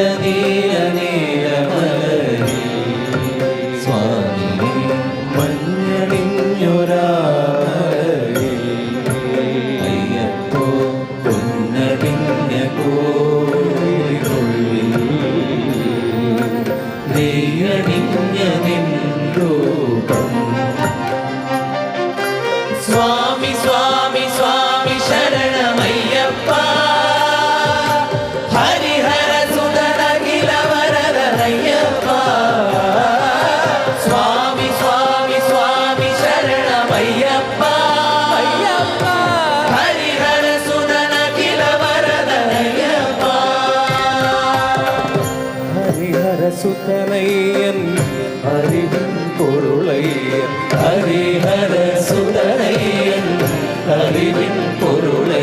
സ്വാമി സ്വാമി സ്വാമി സ്വാമി சுதனையன் அறிவின் பொருளையன். ஹரிஹர சுதனையன் அறிவின் பொருளை